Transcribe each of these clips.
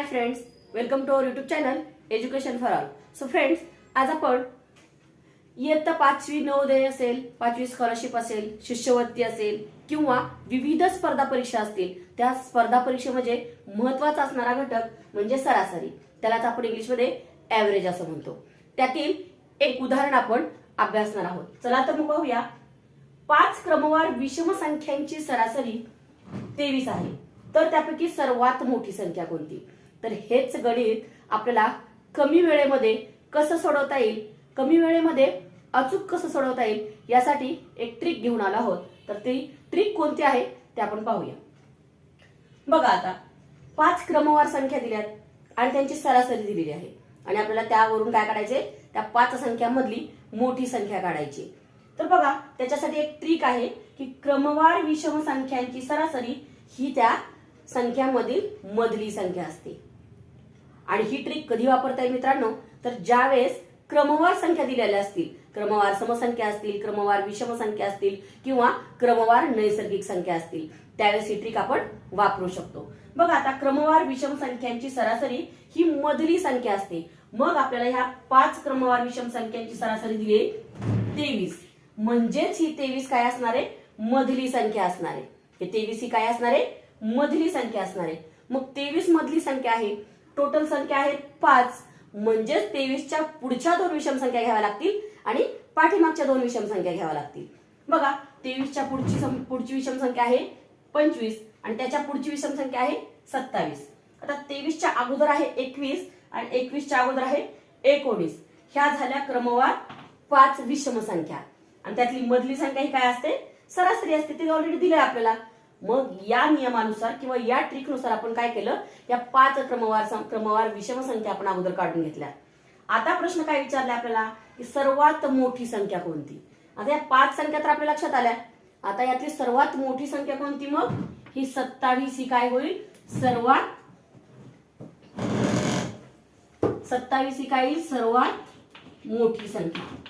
Hi friends welcome to our YouTube channel education for all so friends आज आपण इयत्ता पाचवी नवोदय असेल पाचवी स्कॉलरशिप असेल शिष्यवृत्ती असेल किंवा विविध स्पर्धा परीक्षा असतील त्या स्पर्धा परीक्षेमध्ये म्हणजे महत्त्वाचा असणारा घटक म्हणजे सरासरी. त्यालाच आपण इंग्लिशमध्ये ॲव्हरेज असं म्हणतो. त्यातील एक उदाहरण आपण अभ्यासणार आहोत. चला तर मग पाहूया. पाच क्रमवार विषम संख्यांची सरासरी तेवीस आहे. तर त्यापैकी सर्वात मोठी संख्या कोणती? तर हेच गणित आपल्याला कमी वेळेमध्ये कसं सोडवता येईल कमी वेळेमध्ये अचूक कसं सोडवता येईल यासाठी एक ट्रिक घेऊन आलो आहोत. तर ती ट्रिक कोणती आहे ते आपण पाहूया. बघा आता पाच क्रमवार संख्या दिल्यात आणि त्यांची सरासरी दिलेली आहे. आणि आपल्याला त्यावरून काय काढायचे? त्या पाच संख्यामधली मोठी संख्या काढायची. तर बघा त्याच्यासाठी एक ट्रिक आहे की क्रमवार विषम संख्यांची सरासरी ही त्या संख्यामधील मधली संख्या असते. आणि ही ट्रिक कधी वापरता येईल मित्रांनो? तर ज्या वेळेस क्रमवार संख्या दिलेल्या असतील क्रमवार समसंख्या असतील क्रमवार विषम संख्या असतील किंवा क्रमवार नैसर्गिक संख्या असतील त्यावेळेस ही ट्रिक आपण वापरू शकतो. बघ आता क्रमवार विषम संख्यांची सरासरी ही मधली संख्या असते. मग आपल्याला ह्या पाच क्रमवार विषम संख्यांची सरासरी दिली तेवीस. म्हणजेच ही तेवीस काय असणार आहे? मधली संख्या असणार आहे. हे तेवीस ही काय असणार आहे? मधली संख्या असणार आहे. मग तेवीस मधली संख्या आहे. टोटल संख्या आहे पाच. म्हणजेच तेवीसच्या पुढच्या दोन विषम संख्या घ्याव्या लागतील आणि पाठीमागच्या दोन विषम संख्या घ्याव्या लागतील. बघा तेवीसच्या पुढची सं- पुढची विषम संख्या आहे पंचवीस आणि त्याच्या पुढची विषम संख्या आहे सत्तावीस. आता तेवीसच्या अगोदर आहे एकवीस आणि एकवीसच्या अगोदर आहे एकोणीस. ह्या झाल्या क्रमवार पाच विषम संख्या. आणि त्यातली मधली संख्या ही काय असते? सरासरी असते ती ऑलरेडी दिली आपल्याला. मग या नियमानुसार किंवा या ट्रिकनुसार आपण काय केलं? या पाच क्रमवार क्रमवार विषम संख्या आपण अगोदर काढून घेतल्या. आता प्रश्न काय विचारला आपल्याला? की सर्वात मोठी संख्या कोणती? आता या पाच संख्या तर आपल्या लक्षात आल्या. आता यातली सर्वात मोठी संख्या कोणती मग? ही सत्तावीस ही काय होईल? सर्वात सत्तावीस ही काय येईल? सर्वात मोठी संख्या.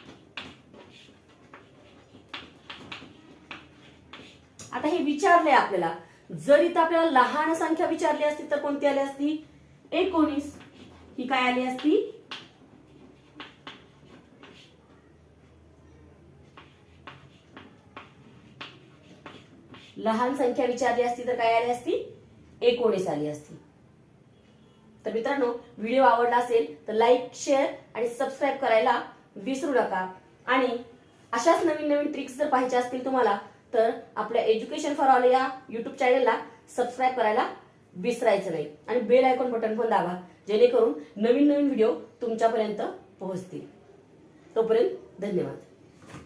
आता हे विचारले आपल्याला. जर इथं आपल्याला लहान संख्या विचारली असती तर कोणती आली असती? एकोणीस. ही काय आली असती? लहान संख्या विचारली असती तर काय आली असती? एकोणीस आली असती. तर मित्रांनो व्हिडिओ आवडला असेल तर लाईक शेअर आणि सबस्क्राईब करायला विसरू नका. आणि अशाच नवीन नवीन ट्रिक्स जर पाहिजे असतील तुम्हाला तर आपल्या एज्युकेशन फॉर ऑल या युट्यूब चॅनलला सबस्क्राईब करायला विसरायचं नाही. आणि बेल आयकॉन बटन पण दाबा जेणेकरून नवीन नवीन व्हिडिओ तुमच्यापर्यंत पोहोचतील. तोपर्यंत धन्यवाद.